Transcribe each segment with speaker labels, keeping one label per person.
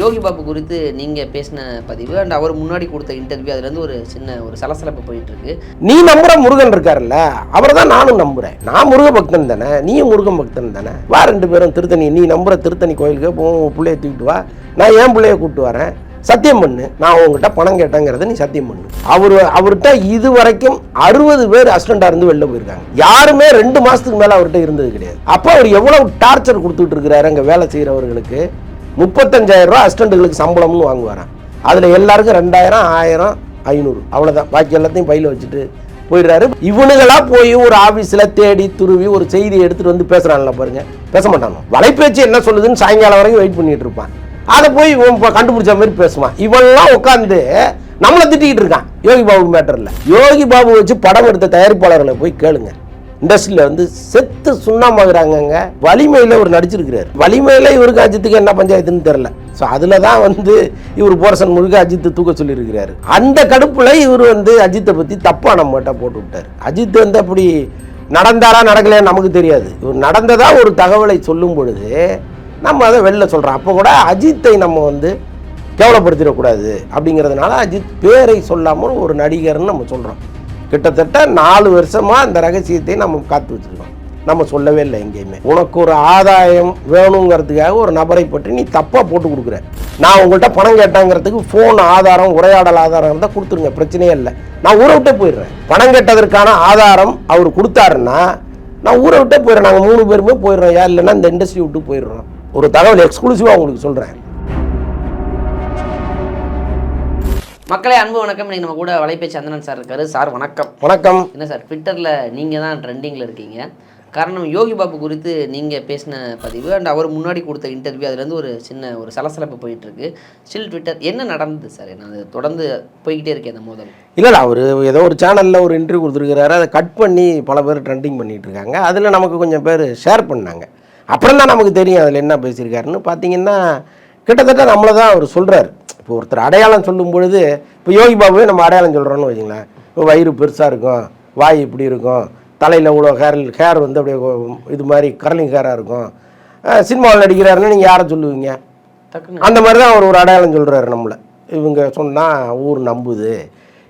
Speaker 1: யோகி பாபு குறித்து நீங்கள் பேசின பதிவு அண்ட் அவர் முன்னாடி கொடுத்த இன்டர்வியூ அதுலேருந்து ஒரு சின்ன ஒரு சலசலப்பு போயிட்டு இருக்கு
Speaker 2: நீ நம்புற முருகன் இருக்காருல்ல அவரை தான் நானும் நம்புறேன். நான் முருக பக்தன் தானே நீயும் முருகன் பக்தன் தானே. வா ரெண்டு பேரும் திருத்தணி நீ நம்புற திருத்தணி கோயிலுக்கு போ பிள்ளைய தூக்கிட்டு வா. நான் என் பிள்ளைய கூப்பிட்டு வரேன். சத்தியம் பண்ணு. நான் உங்ககிட்ட பணம் கேட்டேங்கிறத நீ சத்தியம் பண்ணு. அவர் அவர்கிட்ட இது வரைக்கும் அறுபது பேர் அசிஸ்டண்டா இருந்து வெளில போயிருக்காங்க. யாருமே ரெண்டு மாசத்துக்கு மேல அவர்கிட்ட இருந்தது கிடையாது. அப்போ அவர் எவ்வளவு டார்ச்சர் கொடுத்துட்டு இருக்கிறாரு அங்க வேலை செய்யறவர்களுக்கு முப்பத்தஞ்சாயிரம் ரூபா அசிஸ்டண்ட்டுகளுக்கு சம்பளம்னு வாங்குவாரான் அதில் எல்லாருக்கும் ரெண்டாயிரம் ஆயிரம் ஐநூறு. அவ்வளோதான் பாக்கி எல்லாத்தையும் பையில் வச்சுட்டு போயிடுறாரு. இவனுங்களா போய் ஒரு ஆஃபீஸில் தேடி துருவி ஒரு செய்தி எடுத்துகிட்டு வந்து பேசுகிறான்ல பாருங்க. பேச மாட்டானோ? வலைப்பேச்சு என்ன சொல்லுதுன்னு சாயங்காலம் வரைக்கும் வெயிட் பண்ணிட்டு இருப்பான். அதை போய் இவன் கண்டுபிடிச்ச மாதிரி பேசுவான். இவன்லாம் உட்காந்து நம்மளை திட்டிக்கிட்டு இருக்கான். யோகி பாபு மேட்டரில். யோகி பாபு வச்சு படம் எடுத்த தயாரிப்பாளர்களை போய் கேளுங்க. இண்டஸ்ட்ரியில் வந்து செத்து சுண்ணாமாகறாங்கங்க வலிமையில் இவர் நடிச்சிருக்கிறார். வலிமையில் இவருக்கு அஜித்துக்கு என்ன பஞ்சாயத்துன்னு தெரில ஸோ அதில் தான் வந்து இவர் போரசன் முழுக்க அஜித்தை தூக்க சொல்லியிருக்கிறாரு. அந்த கடுப்பில் இவர் வந்து அஜித்தை பற்றி தப்பாக நம்மகிட்ட போட்டு விட்டார். அஜித் வந்து அப்படி நடந்தாரா நடக்கலையா நமக்கு தெரியாது. இவர் நடந்ததாக ஒரு தகவலை சொல்லும் பொழுது நம்ம அதை வெளில சொல்கிறோம் அப்போ கூட அஜித்தை நம்ம வந்து கேவலப்படுத்திடக்கூடாது அப்படிங்கிறதுனால அஜித் பேரை சொல்லாமல் ஒரு நடிகர்னு நம்ம சொல்கிறோம் கிட்டத்தட்ட நாலு வருஷமாக அந்த ரகசியத்தை நம்ம காத்து வச்சிருக்கோம் நம்ம சொல்லவே இல்லை எங்கேயுமே. உனக்கு ஒரு ஆதாயம் வேணுங்கிறதுக்காக ஒரு நபரை பற்றி நீ தப்பாக போட்டு கொடுக்குற. நான் உங்கள்கிட்ட பணம் கேட்டாங்கிறதுக்கு ஃபோன் ஆதாரம் உரையாடல் ஆதாரம் இருந்தால் கொடுத்துருங்க. பிரச்சனையே இல்லை. நான் ஊரை விட்டே போயிடுறேன். பணம் கேட்டதற்கான ஆதாரம் அவர் கொடுத்தாருன்னா நான் ஊரை விட்டே போயிடுறேன். நாங்கள் மூணு பேருமே போயிடுறோம். யார் இல்லைன்னா இந்த இண்டஸ்ட்ரி விட்டு போயிடுறோம். ஒரு தகவல் எக்ஸ்க்ளூசிவாக உங்களுக்கு சொல்கிறேன்
Speaker 1: மக்களே அன்பு வணக்கம். இன்னைக்கு நம்ம கூட வலைபேச்சு சந்தனன் சார் இருக்காரு. சார் வணக்கம்.
Speaker 2: வணக்கம்.
Speaker 1: என்ன சார் ட்விட்டரில் நீங்கள் தான் ட்ரெண்டிங்கில் இருக்கீங்க. காரணம் யோகி பாபு குறித்து நீங்கள் பேசின பதிவு அண்ட் அவர் முன்னாடி கொடுத்த இன்டர்வியூ அதுலேருந்து ஒரு சின்ன ஒரு சலசலப்பு போயிட்டு இருக்கு ஸ்டில் ட்விட்டர் என்ன நடந்தது சார்? நான் அது தொடர்ந்து போய்கிட்டே இருக்கேன் அந்த மோதல்.
Speaker 2: இல்லை அவர் ஏதோ ஒரு சேனலில் ஒரு இன்டர்வியூ கொடுத்துருக்கிறாரு. அதை கட் பண்ணி பல பேர் ட்ரெண்டிங் பண்ணிட்டு இருக்காங்க அதில் நமக்கு கொஞ்சம் பேர் ஷேர் பண்ணாங்க. அப்புறம் தான் நமக்கு தெரியும் அதில் என்ன பேசியிருக்காருன்னு. பார்த்தீங்கன்னா கிட்டத்தட்ட நம்மளை தான் அவர் சொல்கிறார் இப்போ ஒருத்தர் அடையாளம் சொல்லும் பொழுது இப்போ யோகி பாபுவே நம்ம அடையாளம் சொல்கிறோன்னு வச்சுங்களேன் இப்போ வயிறு பெருசாக இருக்கும் வாய் இப்படி இருக்கும் தலையில் இவ்வளோ ஹேர் ஹேர் வந்து அப்படியே இது மாதிரி கரலிங் ஹேராக இருக்கும். சினிமாவில் நடிக்கிறாருன்னு நீங்கள் யாரை சொல்லுவீங்க? அந்த மாதிரி தான் அவர் ஒரு அடையாளம் சொல்கிறாரு நம்மளை. இவங்க சொன்னால் ஊர் நம்புது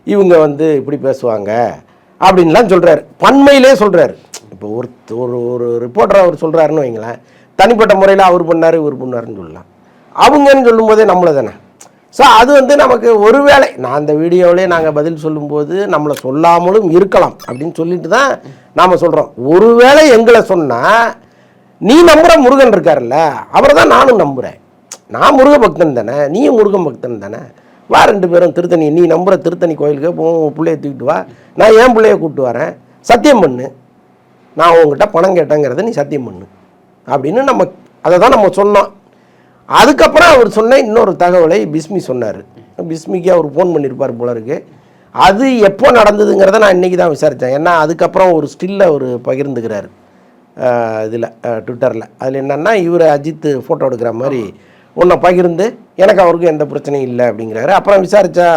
Speaker 2: இவங்க வந்து இப்படி பேசுவாங்க அப்படின்லாம் சொல்கிறாரு பன்மையிலே சொல்கிறாரு இப்போ ஒரு ஒரு ஒரு ரிப்போர்ட்டர் அவர் சொல்கிறாருன்னு வைங்களேன் தனிப்பட்ட முறையில் அவர் பண்ணார் இவர் பண்ணாருன்னு சொல்லலாம். அவங்கன்னு சொல்லும்போதே நம்மளை தானே. ஸோ அது வந்து நமக்கு ஒருவேளை நான் அந்த வீடியோவிலே நாங்கள் பதில் சொல்லும்போது நம்மளை சொல்லாமலும் இருக்கலாம் அப்படின்னு சொல்லிட்டு தான் நாம் சொல்கிறோம் ஒருவேளை எங்களை சொன்னால் நீ நம்புகிற முருகன் இருக்காருல்ல அவரை தான் நானும் நம்புகிறேன் நான் முருக பக்தன் தானே நீயும் முருகன் பக்தன் தானே. வா ரெண்டு பேரும் திருத்தணி நீ நம்புற திருத்தணி கோயிலுக்கு போ உன் பிள்ளைய தூக்கிட்டு வா. நான் என் பிள்ளைய கூப்பிட்டு வரேன். சத்தியம் பண்ணு. நான் உங்ககிட்ட பணம் கேட்டேங்கிறத நீ சத்தியம் பண்ணு. அப்படின்னு நம்ம அதை தான் நம்ம சொன்னோம். அதுக்கப்புறம் அவர் சொன்ன இன்னொரு தகவலை பிஸ்மி சொன்னார். பிஸ்மிக்கு அவர் ஃபோன் பண்ணியிருப்பார் போல இருக்கு அது எப்போ நடந்ததுங்கிறத நான் இன்றைக்கி தான் விசாரித்தேன் ஏன்னா அதுக்கப்புறம் ஒரு ஸ்டில்லை அவர் பகிர்ந்துக்கிறார். இதில் ட்விட்டரில் அதில் என்னென்னா இவர் அஜித் ஃபோட்டோ எடுக்கிற மாதிரி ஒன்றை பகிர்ந்து எனக்கு அவருக்கும் எந்த பிரச்சனையும் இல்லை அப்படிங்கிறாரு. அப்புறம் விசாரித்தா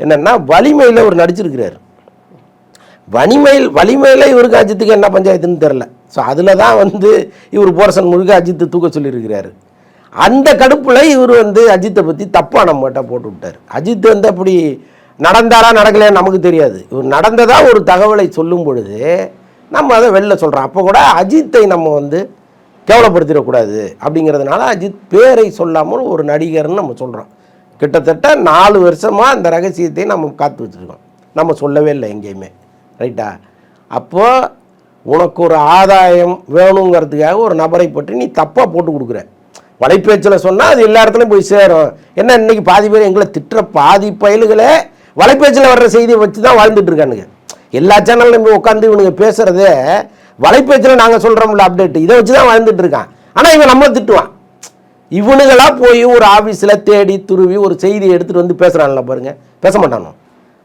Speaker 2: என்னென்னா வலிமையில் அவர் நடிச்சிருக்கிறார். வலிமையில் வலிமையில் இவருக்கு அஜித்துக்கு என்ன பஞ்சாயத்துன்னு தெரில ஸோ அதில் தான் வந்து இவர் போரசன் முழுக்க அஜித்து தூக்க சொல்லியிருக்கிறாரு. அந்த கடுப்பில் இவர் வந்து அஜித்தை பற்றி தப்பாக நம்மகிட்ட போட்டு விட்டார். அஜித் வந்து அப்படி நடந்தாரா நடக்கலையா நமக்கு தெரியாது. இவர் நடந்ததாக ஒரு தகவலை சொல்லும் பொழுது நம்ம அதை வெளில சொல்கிறோம் அப்போ கூட அஜித்தை நம்ம வந்து கேவலப்படுத்திடக்கூடாது அப்படிங்கிறதுனால அஜித் பேரை சொல்லாமல் ஒரு நடிகர்னு நம்ம சொல்கிறோம் கிட்டத்தட்ட நாலு வருஷமாக அந்த ரகசியத்தை நம்ம காத்து வச்சுருக்கோம். நம்ம சொல்லவே இல்லை எங்கேயுமே. ரைட்டா? அப்போது உனக்கு ஒரு ஆதாயம் வேணுங்கிறதுக்காக ஒரு நபரை பற்றி நீ தப்பாக போட்டு கொடுக்குற. வலைப்பேச்சில் சொன்னால் அது எல்லா இடத்துலையும் போய் சேரும். என்ன இன்னைக்கு பாதி பேர் எங்களை திட்டுற பாதி பயல்களே வலைப்பேச்சில் வர்ற செய்தியை வச்சு தான் வாழ்ந்துட்டு இருக்கானுங்க. எல்லா சேனல்லையும் போய் உட்காந்து இவனுங்க பேசுகிறதே வலைப்பேச்சில் நாங்கள் சொல்கிறோம்ல அப்டேட் இதை வச்சு தான் வாழ்ந்துட்டு இருக்கான். ஆனால் இவன் நம்மளை திட்டுவான். இவனுங்களாக போய் ஒரு ஆஃபீஸில் தேடி துருவி ஒரு செய்தியை எடுத்துகிட்டு வந்து பேசுகிறான்ல பாருங்க. பேச மாட்டானோ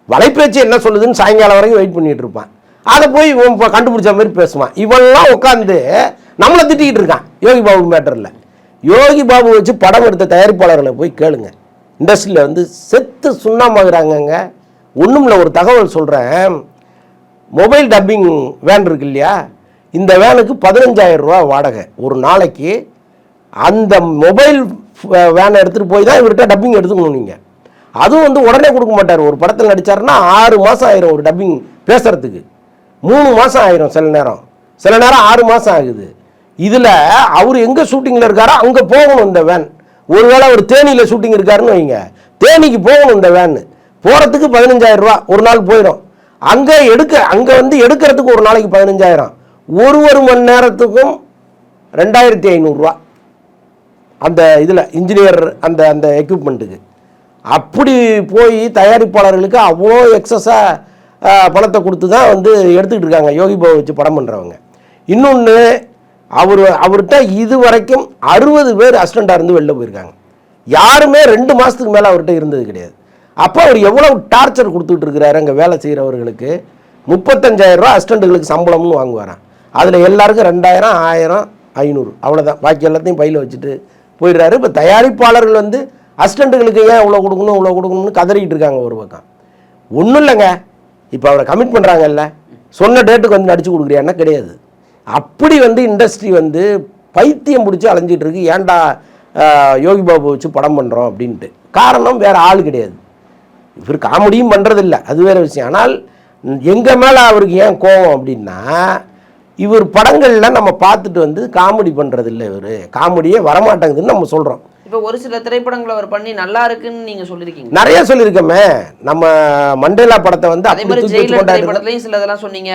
Speaker 2: வலைப்பேச்சு என்ன சொல்லுதுன்னு சாயங்காலம் வரைக்கும் வெயிட் பண்ணிட்டு இருப்பான். அதை போய் இவன் கண்டுபிடிச்ச மாதிரி பேசுவான். இவன்லாம் உட்காந்து நம்மளை திட்டிக்கிட்டு இருக்கான். யோகி பாபு மேட்டரில் யோகி பாபு வச்சு படம் எடுத்த தயாரிப்பாளர்களை போய் கேளுங்க. இண்டஸ்ட்ரியில் வந்து செத்து சுண்ணாமாகறாங்கங்க. ஒன்றும் இல்லை ஒரு தகவல் சொல்கிறேன் மொபைல் டப்பிங் வேன் இருக்கு இல்லையா? இந்த வேனுக்கு பதினஞ்சாயிரம் ரூபா வாடகை. ஒரு நாளைக்கு அந்த மொபைல் வேனை எடுத்துகிட்டு போய் தான் இவர்கிட்ட டப்பிங் எடுத்துக்கணும் நீங்கள் அதுவும் வந்து உடனே கொடுக்க மாட்டார். ஒரு படத்தில் நடித்தாருன்னா ஆறு மாதம் ஆயிரும் ஒரு டப்பிங் பேசுகிறதுக்கு மூணு மாதம் ஆயிரும் சில நேரம். சில நேரம் ஆறு மாதம் ஆகுது. இதில் அவர் எங்கே ஷூட்டிங்கில் இருக்காரோ அங்கே போகணும் இந்த வேன் ஒருவேளை அவர் தேனியில் ஷூட்டிங் இருக்காருன்னு வைங்க. தேனிக்கு போகணும் இந்த வேன் போகிறதுக்கு பதினஞ்சாயிரம் ரூபா. ஒரு நாள் போயிடும். அங்கே எடுக்க அங்கே வந்து எடுக்கிறதுக்கு ஒரு நாளைக்கு பதினஞ்சாயிரம். ஒரு ஒரு மணி நேரத்துக்கும் ரெண்டாயிரத்தி ஐநூறுரூவா அந்த இதில் இன்ஜினியர் அந்த அந்த எக்யூப்மெண்ட்டுக்கு அப்படி போய் தயாரிப்பாளர்களுக்கு அவ்வளோ எக்ஸஸாக பணத்தை கொடுத்து தான் வந்து எடுத்துக்கிட்டு இருக்காங்க. யோகி பாபு வச்சு படம் பண்ணுறவங்க இன்னொன்று அவர் அவர்கிட்ட இது வரைக்கும் அறுபது பேர் அசிஸ்டண்ட்டாக இருந்து வெளில போயிருக்காங்க. யாருமே ரெண்டு மாதத்துக்கு மேலே அவர்கிட்ட இருந்தது கிடையாது. அப்போ அவர் எவ்வளோ டார்ச்சர் கொடுத்துட்டு இருக்கிறாரு அங்கே வேலை செய்கிறவர்களுக்கு முப்பத்தஞ்சாயிரரூவா அசிஸ்டண்ட்டுகளுக்கு சம்பளம்னு வாங்குவாராம். அதில் எல்லாருக்கும் ரெண்டாயிரம் ஆயிரம் ஐநூறு. அவ்வளோதான் பாக்கி எல்லாத்தையும் பையில் வச்சுட்டு போயிடுறாரு. இப்போ தயாரிப்பாளர்கள் வந்து அசிஸ்டண்ட்டுகளுக்கு ஏன் இவ்வளோ கொடுக்கணும் இவ்வளோ கொடுக்கணும்னு கதறிக்கிட்டு இருக்காங்க ஒரு பக்கம். ஒன்றும் இல்லைங்க. இப்போ அவரை கமிட் பண்ணுறாங்கல்ல சொன்ன டேட்டுக்கு வந்து நடிச்சு கொடுக்குறியான்னா கிடையாது. அப்படி வந்து இண்டஸ்ட்ரி வந்து பைத்தியம் பிடிச்சி அலைஞ்சிட்டு இருக்கு. ஏன்டா யோகி பாபு வச்சு படம் பண்ணுறோம் அப்படின்ட்டு. காரணம் வேற ஆள் கிடையாது. இவர் காமெடியும் பண்ணுறதில்ல அது வேற விஷயம். ஆனால் எங்கள் மேலே அவருக்கு ஏன் கோவம் அப்படின்னா இவர் படங்களில் நம்ம பார்த்துட்டு வந்து காமெடி பண்ணுறதில்ல இவர். காமெடியே வரமாட்டேங்குதுன்னு நம்ம சொல்கிறோம்
Speaker 1: இப்போ ஒரு சில திரைப்படங்களை அவர் பண்ணி நல்லா இருக்குன்னு நீங்க சொல்லியிருக்கீங்க.
Speaker 2: நிறைய சொல்லியிருக்கோமே. நம்ம மண்டேலா படத்தை வந்து
Speaker 1: அதே மாதிரி ஜெயிலர். திரைப்படத்துலையும் சில இதெல்லாம் சொன்னீங்க.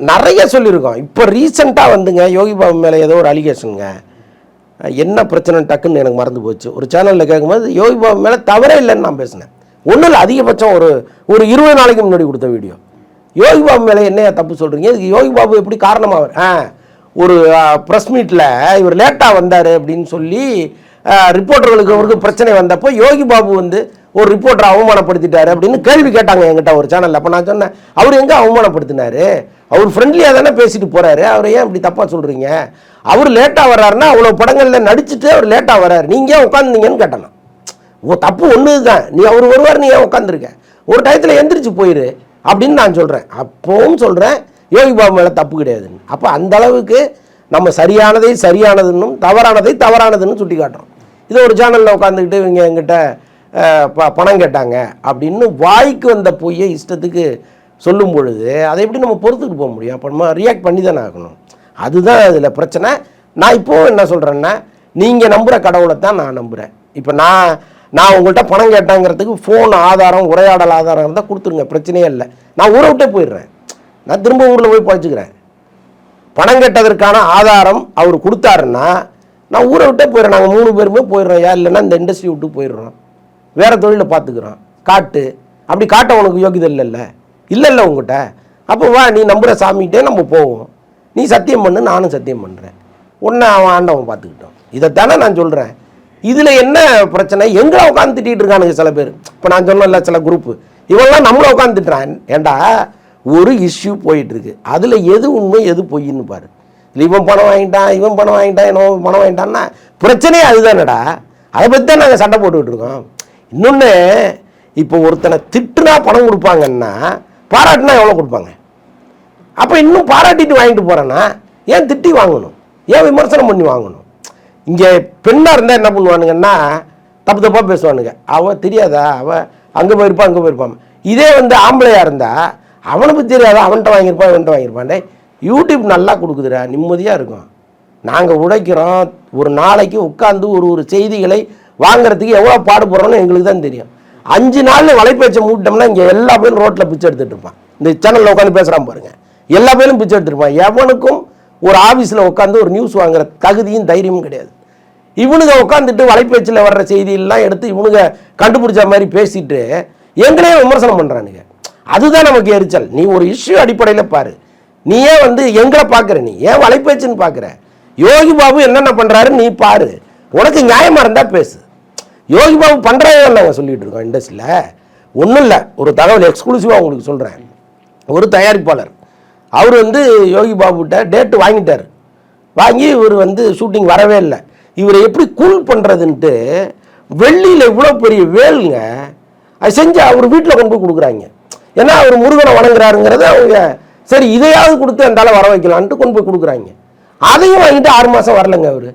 Speaker 2: நிறைய சொல்லியிருக்கோம். இப்போ ரீசெண்டாக வந்துங்க யோகி பாபு மேலே ஏதோ ஒரு அலிகேஷனுங்க என்ன பிரச்சனை டக்குன்னு எனக்கு மறந்து போச்சு. ஒரு சேனலில் கேட்கும்போது யோகி பாபு மேலே தவறே இல்லைன்னு நான் பேசினேன். ஒன்றும் இல்லை அதிகபட்சம் ஒரு ஒரு இருபது நாளைக்கு முன்னாடி கொடுத்த வீடியோ யோகி பாபு மேலே என்னையா தப்பு சொல்கிறீங்க இதுக்கு யோகி பாபு எப்படி காரணமாக ஆ ஒரு ப்ரெஸ் மீட்டில் இவர் லேட்டாக வந்தார் அப்படின்னு சொல்லி ரிப்போர்ட்டர்களுக்கு அவருக்கு பிரச்சனை வந்தப்போ யோகி பாபு வந்து ஒரு ரிப்போர்ட்டரை அவமானப்படுத்திட்டாரு அப்படின்னு கேள்வி கேட்டாங்க என்கிட்ட ஒரு சேனலில் அப்போ நான் சொன்னேன் அவர் எங்கே அவமானப்படுத்தினாரு? அவர் ஃப்ரெண்ட்லியாக தானே பேசிட்டு போகிறாரு அவர் ஏன் இப்படி தப்பாக சொல்கிறீங்க அவர் லேட்டாக வர்றாருன்னா அவ்வளோ படங்களில் நடிச்சுட்டு அவர் லேட்டாக வர்றாரு. நீங்கள் ஏன் உட்காந்துங்கன்னு கேட்டலாம். ஓ தப்பு ஒன்று தான் நீ அவர் வருவார் நீ ஏன் உட்காந்துருக்க ஒரு டயத்தில் எந்திரிச்சு போயிரு அப்படின்னு நான் சொல்கிறேன் அப்பவும் சொல்கிறேன் யோகி பாபு மேலே தப்பு கிடையாதுன்னு. அப்போ அந்த அளவுக்கு நம்ம சரியானதை சரியானதுன்னும் தவறானதை தவறானதுன்னு சுட்டி காட்டுறோம் இதை ஒரு சேனலில் உட்காந்துக்கிட்டு இவங்க எங்கிட்ட ப பணம் கேட்டாங்க அப்படின்னு வாய்க்கு வந்த பொய்யை இஷ்டத்துக்கு சொல்லும் பொழுது அதை எப்படி நம்ம பொறுத்துக்கிட்டு போக முடியும்? அப்போ நம்ம ரியாக்ட் பண்ணி தானே ஆகணும். அதுதான் அதில் பிரச்சனை. நான் இப்போவும் என்ன சொல்கிறேன்னா நீங்கள் நம்புகிற கடவுளை தான் நான் நம்புகிறேன் இப்போ நான் நான் உங்கள்கிட்ட பணம் கேட்டாங்கிறதுக்கு ஃபோன் ஆதாரம் உரையாடல் ஆதாரம் இருந்தால் கொடுத்துருங்க பிரச்சனையே இல்லை. நான் ஊரை விட்டே போயிடுறேன். நான் திரும்ப ஊரில் போய் பழச்சிக்கிறேன். பணம் கேட்டதற்கான ஆதாரம் அவர் கொடுத்தாருன்னா நான் ஊரை விட்டே போயிடுறேன். நாங்கள் மூணு பேருமே போயிடுறோம். யார் இல்லைன்னா இந்த இண்டஸ்ட்ரி விட்டு போயிடுறோம். வேறு தொழிலை பார்த்துக்குறோம். காட்டு. அப்படி காட்ட உனக்கு யோகிதை இல்லைல்ல. இல்லை இல்லை உங்ககிட்ட அப்போ வா நீ நம்புகிற சாமிகிட்டே நம்ம போவோம். நீ சத்தியம் பண்ணு நானும் சத்தியம் பண்ணுறேன் உன்னை அவன் ஆண்டவன் பார்த்துக்கிட்டோம் இதைத்தானே நான் சொல்கிறேன் இதில் என்ன பிரச்சனை? எங்களை உட்காந்து திட்டிகிட்டு இருக்கானுங்க சில பேர். இப்போ நான் சொன்னேன்ல சில குரூப்பு இவன்லாம் நம்மளை உட்காந்து திட்டுறான். ஏண்டா ஒரு இஷ்யூ போயிட்டுருக்கு. அதில் எது உண்மை எது பொய்ன்னு பாரு. இல்லை இவன் பணம் வாங்கிட்டான் இவன் பணம் வாங்கிட்டான் என்ன பணம் வாங்கிட்டான்னா பிரச்சனையே அதுதானடா. அதை பற்றி தான் நாங்கள் சண்டை போட்டுக்கிட்டு இருக்கோம். இன்னொன்று இப்போ ஒருத்தனை திட்டுனா பணம் கொடுப்பாங்கன்னா பாராட்டினா எவ்வளோ கொடுப்பாங்க? அப்போ இன்னும் பாராட்டிட்டு வாங்கிட்டு போகிறேன்னா ஏன் திட்டி வாங்கணும்? ஏன் விமர்சனம் பண்ணி வாங்கணும்? இங்கே பெண்ணாக இருந்தால் என்ன பண்ணுவானுங்கன்னா தப்பு தப்பாக பேசுவானுங்க. அவன் தெரியாதா? அவன் அங்கே போயிருப்பான் அங்கே போயிருப்பான். இதே வந்து ஆம்பளையாக இருந்தால் அவனுக்கு தெரியாதா? அவன்கிட்ட வாங்கியிருப்பான் இவன்கிட்ட வாங்கியிருப்பான் யூடியூப் நல்லா கொடுக்குதுடா நிம்மதியாக இருக்கும். நாங்கள் உழைக்கிறோம் ஒரு நாளைக்கு உட்காந்து ஒரு ஒரு செய்திகளை வாங்குறதுக்கு எவ்வளோ பாடுபடுறோன்னு எங்களுக்கு தான் தெரியும். அஞ்சு நாள் வலைப்பேச்சை மூட்டோம்னா இங்கே எல்லா பேரும் ரோட்டில் பிச்சை எடுத்துகிட்டு இருப்பான். இந்த சேனலில் உட்காந்து பேசுகிறான் பாருங்கள் எல்லா பேரும் பிச்சை எடுத்துருப்பான் எவனுக்கும் ஒரு ஆஃபீஸில் உட்காந்து ஒரு நியூஸ் வாங்குற தகுதியும் தைரியமும் கிடையாது. இவனுங்க உட்காந்துட்டு வலைப்பேச்சில் வர்ற செய்தியெல்லாம் எடுத்து இவனுங்க கண்டுபிடிச்ச மாதிரி பேசிட்டு எங்களையே விமர்சனம் பண்ணுறானுங்க அதுதான் நமக்கு எரிச்சல். நீ ஒரு இஷ்யூ அடிப்படையில் பாரு. நீ ஏன் வந்து எங்களை பார்க்குற நீ ஏன் வலைப்பேச்சுன்னு பார்க்குற? யோகி பாபு என்னென்ன பண்ணுறாரு நீ பாரு. உனக்கு நியாயமாக இருந்தால் பேசு. யோகி பாபு பண்ணுறதே நாங்கள் சொல்லிட்டு இருக்கோம் இண்டஸ்ட்ரியில் ஒன்றும் இல்லை. ஒரு தகவல் எக்ஸ்க்ளூசிவாக உங்களுக்கு சொல்கிறேன் ஒரு தயாரிப்பாளர். அவர் வந்து யோகி பாபுகிட்ட டேட்டு வாங்கிட்டார். வாங்கி இவர் வந்து ஷூட்டிங் வரவே இல்லை. இவரை எப்படி கூல் பண்ணுறதுன்ட்டு வெள்ளியில் இவ்வளோ பெரிய வேலுங்க அது செஞ்சு அவர் வீட்டில் கொண்டு போய் கொடுக்குறாங்க. ஏன்னா அவர் முருகனை வணங்குறாருங்கிறத அவங்க சரி இதையாவது கொடுத்து அந்த வர வைக்கலான்ட்டு கொண்டு போய் கொடுக்குறாங்க. அதையும் வாங்கிட்டு ஆறு மாதம் வரலைங்க அவர்.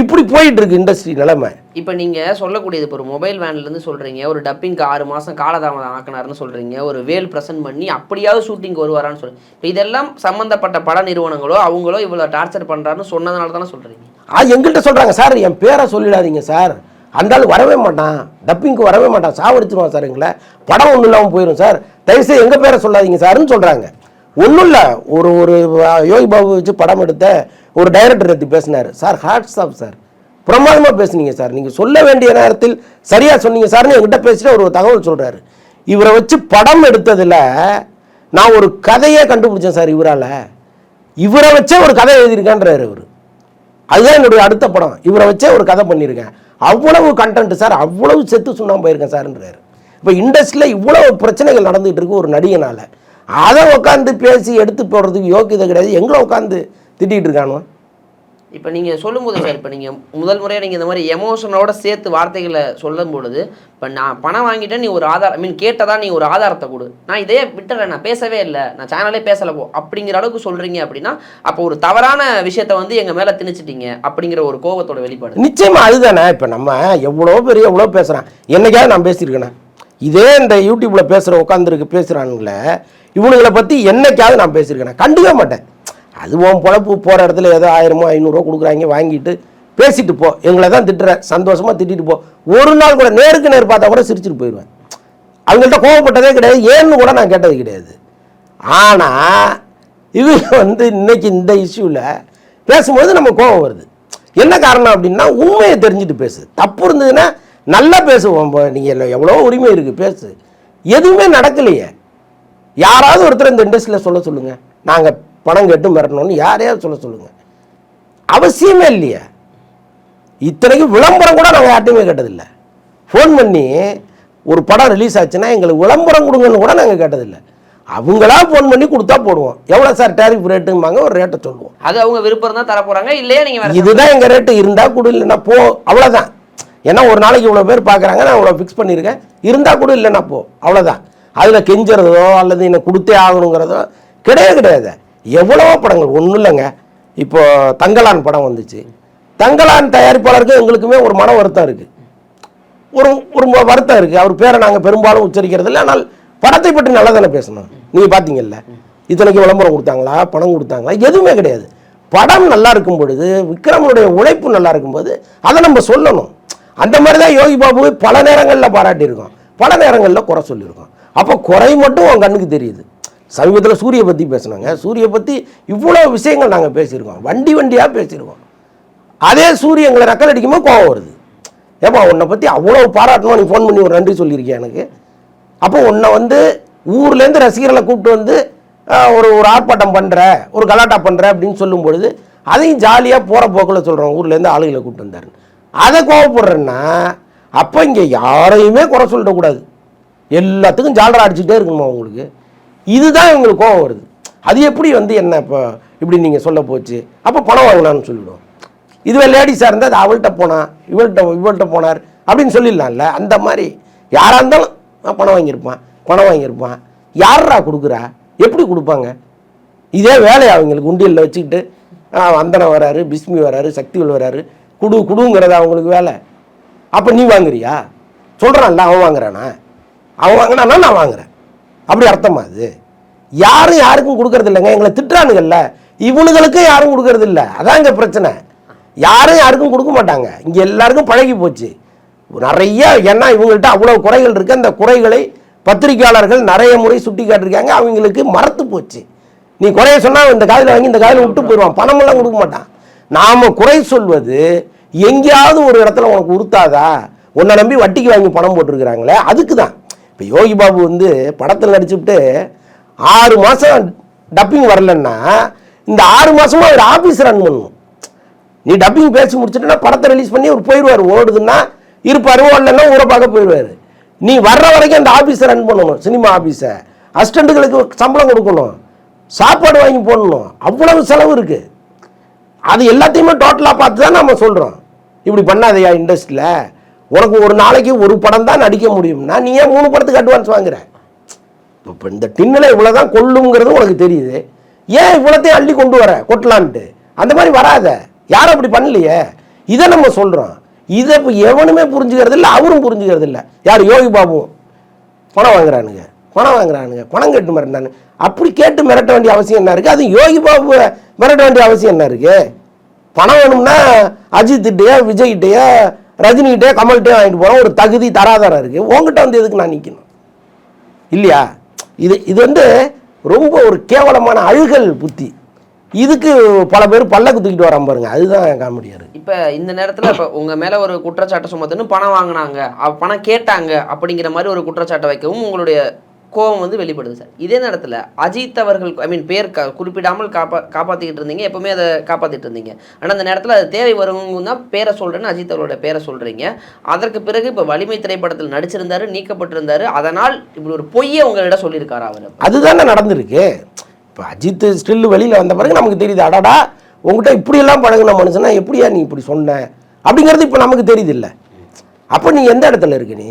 Speaker 2: இப்படி போயிட்டு இருக்கு இண்டஸ்ட்ரி நிலைமை.
Speaker 1: இப்போ நீங்கள் சொல்லக்கூடியது இப்போ ஒரு மொபைல் வேன்லேருந்து சொல்கிறீங்க ஒரு டப்பிங்க்கு ஆறு மாதம் காலதாமதம் ஆக்கினாருன்னு சொல்கிறீங்க ஒரு வேல் ப்ரெசென்ட் பண்ணி அப்படியாவது ஷூட்டிங் வருவாரான்னு சொல்லி இப்போ இதெல்லாம் சம்மந்தப்பட்ட பட நிறுவனங்களோ அவங்களோ இவ்வளோ டார்ச்சர் பண்ணுறாருன்னு சொன்னதுனால தானே சொல்கிறீங்க
Speaker 2: ஆ எங்கள்கிட்ட சொல்கிறாங்க சார் என் பேரை சொல்லிடாதீங்க சார். அந்த ஆள் வரவே மாட்டான். டப்பிங்க்கு வரவே மாட்டான். சாவடிச்சிருவான் சார் எங்களை. படம் ஒன்றும் இல்லாமல் போயிடும் சார். தயவுசெய்து எங்கள் பேரை சொல்லாதீங்க சார்னு சொல்கிறாங்க ஒன்றும் இல்லை ஒரு ஒரு யோகி பாபு வச்சு படம் எடுத்த ஒரு டைரக்டர் எடுத்து பேசினார். சார் ஹாட்ஸ் ஆஃப் சார் பிரமாதமாக பேசுனீங்க சார் நீங்கள் சொல்ல வேண்டிய நேரத்தில் சரியாக சொன்னீங்க சார்னு என்கிட்ட பேசிட்டு ஒரு தகவல் சொல்கிறாரு இவரை வச்சு படம் எடுத்ததில் நான் ஒரு கதையை கண்டுபிடிச்சேன் சார் இவரால். இவரை வச்சே ஒரு கதை எழுதியிருக்கான்றார் இவர் அதுதான் என்னுடைய அடுத்த படம். இவரை வச்சே ஒரு கதை பண்ணியிருக்கேன். அவ்வளவு கண்டென்ட் சார் அவ்வளவு செத்து சுண்ணாம போயிருக்கேன் சார்ன்றாரு இப்போ இண்டஸ்ட்ரியில் இவ்வளவு பிரச்சனைகள் நடந்துகிட்டு இருக்கு ஒரு நடிகனால். அதை உட்காந்து பேசி எடுத்து போடுறதுக்கு யோக்கியதை கிடையாது. எங்களை உட்காந்து திட்டிகிட்டு இருக்கானோ?
Speaker 1: இப்போ நீங்கள் சொல்லும்போது சார் இப்போ நீங்கள் முதல் முறையாக நீங்கள் இந்த மாதிரி எமோஷனோட சேர்த்து வார்த்தைகளை சொல்லும் பொழுது இப்போ நான் பணம் வாங்கிட்டேன் நீ ஒரு ஆதார் ஐ மீன் கேட்டதா நீ ஒரு ஆதாரத்தை கொடு. நான் இதே விட்டுறேன் நான் பேசவே இல்லை நான் சேனலே பேசலை போ அப்படிங்கிற அளவுக்கு சொல்கிறீங்க அப்படின்னா அப்போ ஒரு தவறான விஷயத்த வந்து எங்கள் மேலே திணிச்சிட்டீங்க அப்படிங்கிற ஒரு கோபத்தோட வெளிப்பாடு.
Speaker 2: நிச்சயமா அதுதானே இப்போ நம்ம எவ்வளோ பெரிய எவ்வளோ பேசுகிறான் என்னைக்காவது நான் பேசியிருக்கேனே? இதே இந்த யூடியூப்பில் பேசுகிற உட்காந்துருக்கு பேசுகிறானுங்களே இவனுங்களை பற்றி என்னைக்காவது நான் பேசியிருக்கேனே? கண்டுக்கவே மாட்டேன். அது உன் பொழப்பு போகிற இடத்துல ஏதோ ஆயிரமோ ஐநூறுரூவா கொடுக்குறாங்க வாங்கிட்டு பேசிட்டு போ. எங்களை தான் திட்டுற. சந்தோஷமாக திட்டிட்டு போ. ஒரு நாள் கூட நேருக்கு நேர் பார்த்தா கூட சிரிச்சிட்டு போயிடுவேன் அவங்கள்ட்ட கோவப்பட்டதே கிடையாது. ஏன்னு கூட நான் கேட்டது கிடையாது. ஆனால் இவங்க வந்து இன்றைக்கி இந்த இஷ்யூவில் பேசும்போது நம்ம கோபம் வருது. என்ன காரணம் அப்படின்னா உண்மையை தெரிஞ்சுட்டு பேசு. தப்பு இருந்ததுன்னா நல்லா பேசுவோம் நீங்கள் எவ்வளோ உரிமை இருக்குது பேசு. எதுவுமே நடக்கலையே. யாராவது ஒருத்தர் இந்த இண்டஸ்ட்ரியில் சொல்ல சொல்லுங்கள் நாங்கள் பணம் கேட்டு மிரட்டணும்னு யாரையாவது சொல்ல சொல்லுங்கள் அவசியமே இல்லையே. இத்தனைக்கும் விளம்பரம் கூட நாங்கள் யார்ட்டையுமே கேட்டதில்லை. ஃபோன் பண்ணி ஒரு படம் ரிலீஸ் ஆச்சுன்னா எங்களுக்கு விளம்பரம் கொடுங்கன்னு கூட நாங்கள் கேட்டதில்லை. அவங்களா ஃபோன் பண்ணி கொடுத்தா போடுவோம். எவ்வளோ சார் டேரிஃப் ரேட்டும்பாங்க ஒரு ரேட்டை சொல்லுவோம்.
Speaker 1: அது அவங்க விருப்பம் தான் தர போகிறாங்க இல்லையா நீங்கள்
Speaker 2: இதுதான் எங்கள் ரேட்டு இருந்தால் கொடு இல்லைன்னா போ. அவ்வளோதான். ஏன்னா ஒரு நாளைக்கு இவ்வளோ பேர் பார்க்குறாங்க நான் இவ்வளோ ஃபிக்ஸ் பண்ணியிருக்கேன். இருந்தால் கொடு இல்லைன்னா போ. அவ்வளோதான். அதில் கெஞ்சுறதோ அல்லது என்னை கொடுத்தே ஆகணுங்கிறதோ கிடையவே கிடையாது. எவ்வளவோ படங்கள் ஒன்றும் இல்லைங்க. இப்போ தங்கலான் படம் வந்துச்சு. தங்கலான் தயாரிப்பாளருக்கு எங்களுக்குமே ஒரு மன வருத்தம் இருக்குது ஒரு ஒரு வருத்தம் இருக்குது அவர் பேரை நாங்கள் பெரும்பாலும் உச்சரிக்கிறது இல்லை. ஆனால் படத்தை பற்றி நல்லா தானே பேசணும். நீங்கள் பார்த்தீங்கல்ல இத்தனைக்கு விளம்பரம் கொடுத்தாங்களா? பணம் கொடுத்தாங்களா? எதுவுமே கிடையாது. படம் நல்லா இருக்கும் பொழுது விக்ரமனுடைய உழைப்பு நல்லா இருக்கும்போது அதை நம்ம சொல்லணும். அந்த மாதிரி தான் யோகி பாபுவை பல நேரங்களில் பாராட்டியிருக்கோம். பல நேரங்களில் குறை சொல்லியிருக்கோம். அப்போ குறை மட்டும் உன் கண்ணுக்கு தெரியுது. சமீபத்தில் சூரிய பற்றி பேசினாங்க. சூரிய பற்றி இவ்வளோ விஷயங்கள் நாங்கள் பேசியிருக்கோம். வண்டி வண்டியாக பேசியிருக்கோம். அதே சூரிய எங்களை நக்கல் அடிக்கும்போது கோவம் வருது. ஏப்பா உன்னை பற்றி அவ்வளோ பாராட்டணும் நீ ஃபோன் பண்ணி ஒரு நன்றி சொல்லியிருக்கியா எனக்கு? அப்போ உன்னை வந்து ஊர்லேருந்து ரசிகர்களை கூப்பிட்டு வந்து ஒரு ஒரு ஆர்ப்பாட்டம் பண்ணுற ஒரு கலாட்டா பண்ணுற அப்படின்னு சொல்லும் பொழுது அதையும் ஜாலியாக போகிற போக்கில் சொல்கிறோம் ஊர்லேருந்து ஆளுகளை கூப்பிட்டு வந்தாரு அதை கோவப்படுறேன்னா அப்போ இங்கே யாரையுமே குறை சொல்லிடக்கூடாது. எல்லாத்துக்கும் ஜாலரா அடிச்சுட்டே இருக்கணுமா உங்களுக்கு? இதுதான் இவங்களுக்கு கோவம் வருது. அது எப்படி வந்து என்ன இப்போ இப்படி நீங்கள் சொல்ல போச்சு? அப்போ பணம் வாங்கினான்னு சொல்லிவிடுவோம். இதுவே லேடிஸாக இருந்தால் அது அவள்கிட்ட போனா இவள்கிட்ட இவள்கிட்ட போனார் அப்படின்னு சொல்லிடலாம்ல. அந்த மாதிரி யாராக இருந்தாலும் பணம் வாங்கியிருப்பான் பணம் வாங்கியிருப்பான். யாரா கொடுக்குறா? எப்படி கொடுப்பாங்க? இதே வேலையை அவங்களுக்கு உண்டியலில் வச்சுக்கிட்டு ஆ, வராரு பிஸ்மி வராரு சக்திகள் வராரு குடு குடுங்கிறது அவங்களுக்கு வேலை. அப்போ நீ வாங்குறியா? சொல்கிறான்ல அவன் வாங்குறானா? அவன் வாங்கினானா நான் வாங்குறேன். அப்படி அர்த்தமா அது யாரும் யாருக்கும் கொடுக்கறது இல்லைங்க. எங்களை திட்டுறானுங்கல்ல. இவனுங்களுக்கு யாரும் கொடுக்கறது இல்லை. அதான் இங்கே பிரச்சனை. யாரும் யாருக்கும் கொடுக்க மாட்டாங்க. இங்கே எல்லாருக்கும் பழகி போச்சு. நிறைய ஏன்னா இவங்கள்ட்ட அவ்வளோ குறைகள் இருக்கு. அந்த குறைகளை பத்திரிக்கையாளர்கள் நிறைய முறை சுட்டி காட்டிருக்காங்க அவங்களுக்கு மறத்து போச்சு. நீ குறைய சொன்னால் இந்த காதில் வாங்கி இந்த காதில் விட்டு போயிடுவான். பணமெல்லாம் கொடுக்க மாட்டான். நாம குறை சொல்வது எங்கேயாவது ஒரு இடத்துல உனக்கு உறுத்தாதா? உன்னை நம்பி வட்டிக்கு வாங்கி பணம் போட்டிருக்கிறாங்களே அதுக்கு தான் இப்போ யோகி பாபு வந்து படத்தில் நடிச்சுவிட்டு ஆறு மாதம் டப்பிங் வரலன்னா இந்த ஆறு மாதமும் அவர் ஆஃபீஸ் ரன் பண்ணணும் நீ டப்பிங் பேசி முடிச்சுட்டுனா படத்தை ரிலீஸ் பண்ணி அவர் போயிடுவார் ஓடுதுன்னா இருப்பார் ஓடலன்னா ஊரை பார்க்க போயிடுவார் நீ வர்ற வரைக்கும் அந்த ஆஃபீஸை ரன் பண்ணணும் சினிமா ஆஃபீஸை அசிஸ்டண்ட்டுகளுக்கு சம்பளம் கொடுக்கணும் சாப்பாடு வாங்கி போடணும். அவ்வளவு செலவு இருக்குது அது எல்லாத்தையுமே டோட்டலாக பார்த்து தான் நம்ம சொல்கிறோம் இப்படி பண்ணாதயா இண்டஸ்ட்ரியில் உனக்கு ஒரு நாளைக்கு ஒரு படம் தான் நடிக்க முடியும்னா நீ ஏன் மூணு படத்துக்கு அட்வான்ஸ் வாங்குற? இப்போ இந்த டின்னில் இவ்வளோ தான் கொள்ளுங்கிறது உனக்கு தெரியுது. ஏன் இவ்வளோத்தையும் அள்ளி கொண்டு வர? கொட்டலான்ட்டு. அந்த மாதிரி வராத. யாரும் அப்படி பண்ணலையே? இதை நம்ம சொல்கிறோம் இதை இப்போ எவனுமே புரிஞ்சுக்கிறது இல்லை அவரும் புரிஞ்சுக்கிறது இல்லை. யார்? யோகி பாபுவும் பணம் வாங்குறானுங்க. பணம் வாங்குறானுங்க. பணம் கேட்டு மிரட்டானு அப்படி கேட்டு மிரட்ட வேண்டிய அவசியம் என்ன இருக்குது அது யோகி பாபு மிரட்ட வேண்டிய அவசியம் என்ன இருக்குது பணம் வேணும்னா அஜித்திட்டையோ விஜய்கிட்டயோ ரஜினிகிட்டே கமல்கிட்டே வாங்கிட்டு போகிறோம் ஒரு தகுதி தராதரம் இருக்குது உங்ககிட்ட வந்து எதுக்கு நான் நிற்கணும் இல்லையா? இது இது வந்து ரொம்ப ஒரு கேவலமான அழுகல் புத்தி. இதுக்கு பல பேர் பல்லக்கு தூக்கிட்டு வராம பாருங்க. அதுதான் காமெடியாக இருக்குது
Speaker 1: இப்போ இந்த நேரத்தில் இப்போ உங்கள் மேலே ஒரு குற்றச்சாட்டை சுமத்துன்னு பணம் வாங்கினாங்க. அவ- பணம் கேட்டாங்க அப்படிங்கிற மாதிரி ஒரு குற்றச்சாட்டை வைக்கவும் உங்களுடைய கோபம் வந்து வெளிப்படுது சார். இதே நேரத்தில் அஜித் அவர்கள் ஐ மீன் பேர் க குறிப்பிடாமல் காப்பா காப்பாற்றிக்கிட்டு இருந்தீங்க. எப்பவுமே அதை காப்பாற்றிட்டு இருந்தீங்க. ஆனால் அந்த நேரத்தில் அது தேவை வருவங்க தான் பேரை சொல்கிறேன்னு அஜித் அவரோட பேரை சொல்கிறீங்க அதற்கு பிறகு இப்போ வலிமை திரைப்படத்தில் நடிச்சிருந்தாரு நீக்கப்பட்டிருந்தாரு. அதனால் இப்படி ஒரு பொய்யை உங்களிடம் சொல்லியிருக்காரா அவர்?
Speaker 2: அதுதானே நடந்திருக்கு. இப்போ அஜித் ஸ்டில் வெளியில் வந்த பிறகு நமக்கு தெரியுது அடடா உங்ககிட்ட இப்படியெல்லாம் பழகின மனுஷனா எப்படியா நீ இப்படி சொன்ன? அப்படிங்கிறது இப்போ நமக்கு தெரியுது இல்லை. அப்போ நீ எந்த இடத்துல இருக்க நீ?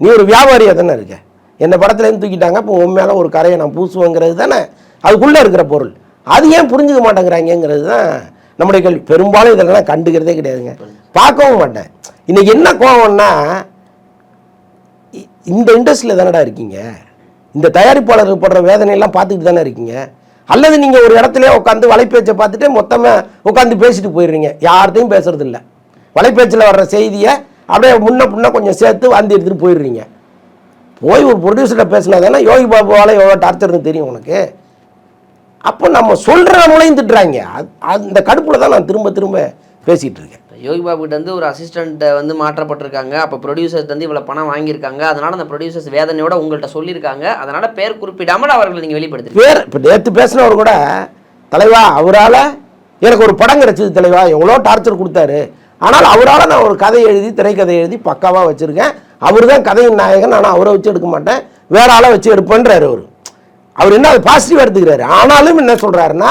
Speaker 2: நீ ஒரு வியாபாரியாக தானே இருக்க? என்ன படத்துலேருந்து தூக்கிட்டாங்க. இப்போ உன் மேலே ஒரு கரையை நான் பூசுவேங்கிறது தானே? அதுக்குள்ளே இருக்கிற பொருள். அது ஏன் புரிஞ்சுக்க மாட்டேங்கிறாங்கங்கிறது தான் நம்முடைய கேள்வி. பெரும்பாலும் இதெல்லாம் கண்டுக்கிறதே கிடையாதுங்க. பார்க்கவும் மாட்டேன். இன்னைக்கு என்ன கோவம்னா இ- இந்த இண்டஸ்ட்ரியில் தானடா இருக்கீங்க? இந்த தயாரிப்பாளர்கள் படுற வேதனையெல்லாம் பார்த்துக்கிட்டு தானே இருக்கீங்க? அல்லது நீங்கள் ஒரு இடத்துல உட்காந்து வலைப்பேச்சை பார்த்துட்டு மொத்தமாக உட்காந்து பேசிட்டு போயிடுறீங்க. யார்கிட்டையும் பேசுறது இல்லை வலைப்பேச்சில் வர்ற செய்தியை அப்படியே முன்ன பின்ன கொஞ்சம் சேர்த்து வந்து எடுத்துகிட்டு போயிடுறீங்க. போய் ஒரு ப்ரொடியூசர்கிட்ட பேசினா தானே யோகி பாபுவால் எவ்வளோ டார்ச்சர்னு தெரியும் உனக்கு. அப்போ நம்ம சொல்கிற நம்மளையும் திட்டுறாங்க அந்த கடுப்பில் தான் நான் திரும்ப திரும்ப பேசிகிட்டு இருக்கேன்.
Speaker 1: யோகி பாபு கிட்ட வந்து ஒரு அசிஸ்டண்ட்டை வந்து மாற்றப்பட்டிருக்காங்க. அப்போ ப்ரொடியூசர்ஸ் வந்து இவ்வளோ பணம் வாங்கியிருக்காங்க. அதனால அந்த ப்ரொடியூசர்ஸ் வேதனையோட உங்கள்கிட்ட சொல்லியிருக்காங்க. அதனால பேர் குறிப்பிடாமல் அவர்களை நீங்கள் வெளிப்படுத்துறீங்க
Speaker 2: பேர் இப்போ நேற்று பேசினவர் கூட தலைவா அவரால் எனக்கு ஒரு படம் கிடைச்சது தலைவா எவ்வளோ டார்ச்சர் கொடுத்தாரு. ஆனால் அவரால் நான் ஒரு கதை எழுதி திரைக்கதை எழுதி பக்காவாக வச்சுருக்கேன். அவர் தான் கதையின் நாயகன். ஆனால் அவரை வச்சு எடுக்க மாட்டேன். வேற ஆளை வச்சு எடுப்பேன்றாரு அவர். அவர் என்ன அது பாசிட்டிவாக எடுத்துக்கிறாரு. ஆனாலும் என்ன சொல்கிறாருன்னா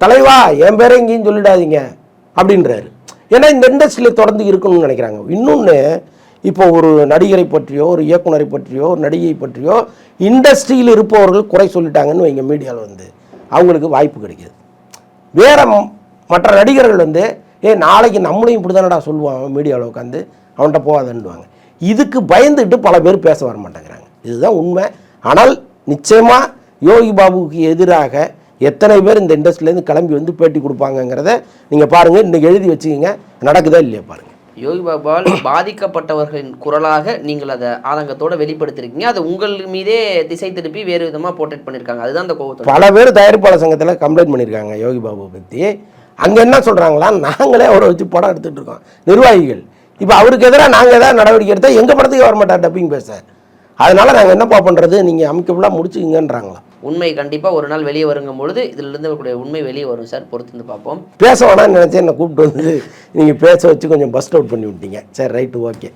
Speaker 2: தலைவா என் பேரை எங்கேயும் சொல்லிடாதீங்க அப்படின்றாரு. ஏன்னா இந்த இண்டஸ்ட்ரியில் தொடர்ந்து இருக்கணும்னு நினைக்கிறாங்க. இன்னொன்று இப்போ ஒரு நடிகரை பற்றியோ ஒரு இயக்குனரை பற்றியோ ஒரு நடிகை பற்றியோ இண்டஸ்ட்ரியில் இருப்பவர்கள் குறை சொல்லிட்டாங்கன்னு வைங்க மீடியாவில் வந்து. அவங்களுக்கு வாய்ப்பு கிடைக்கிது. வேறு மற்ற நடிகர்கள் வந்து ஏ நாளைக்கு நம்மளையும் இப்படி தானடா சொல்லுவான் மீடியாவில் உட்காந்து அவன்கிட்ட போகாதன்னுவாங்க. இதுக்கு பயந்துட்டு பல பேர் பேச வர மாட்டேங்கிறாங்க. இதுதான் உண்மை. ஆனால் நிச்சயமாக யோகி பாபுவுக்கு எதிராக எத்தனை பேர் இந்த இண்டஸ்ட்ரியிலேருந்து கிளம்பி வந்து பேட்டி கொடுப்பாங்கங்கிறத நீங்கள் பாருங்கள் இன்னைக்கு எழுதி வச்சுக்கிங்க. நடக்குதா இல்லையா பாருங்கள்
Speaker 1: யோகி பாபால் பாதிக்கப்பட்டவர்களின் குரலாக நீங்கள் அதை ஆதங்கத்தோட வெளிப்படுத்திருக்கீங்க. அது உங்கள் மீதே திசை திருப்பி வேறு விதமாக போர்ட்ரேட் பண்ணியிருக்காங்க அதுதான் அந்த கோவத்தோட
Speaker 2: பல பேர் தயாரிப்பாளர் சங்கத்தில் கம்ப்ளைண்ட் பண்ணியிருக்காங்க யோகி பாபுவை பற்றி அங்கே என்ன சொல்கிறாங்களா நாங்களே அவரை வச்சு படம் எடுத்துகிட்டு இருக்கோம். நிர்வாகிகள் இப்போ அவருக்கு எதிராக நாங்கள் ஏதாவது நடவடிக்கை எடுத்தால் எங்கள் படத்துக்கு வர மாட்டார் டப்பிங் பேச அதனால் நாங்கள் என்னப்பா பண்ணுறது நீங்கள் அமைக்கபுல்லாக முடிச்சுக்கங்கன்றாங்களா.
Speaker 1: உண்மை கண்டிப்பாக ஒரு நாள் வெளியே வருங்கும் பொழுது இதிலிருந்து இருக்கக்கூடிய உண்மை வெளியே வரும் சார். பொறுத்து வந்து பார்ப்போம்.
Speaker 2: பேச வேணாம்னு நினச்சி என்னை கூப்பிட்டு வந்து நீங்கள் பேச வச்சு கொஞ்சம் பஸ்ட் அவுட் பண்ணி விட்டீங்க சரி ரைட்டு ஓகே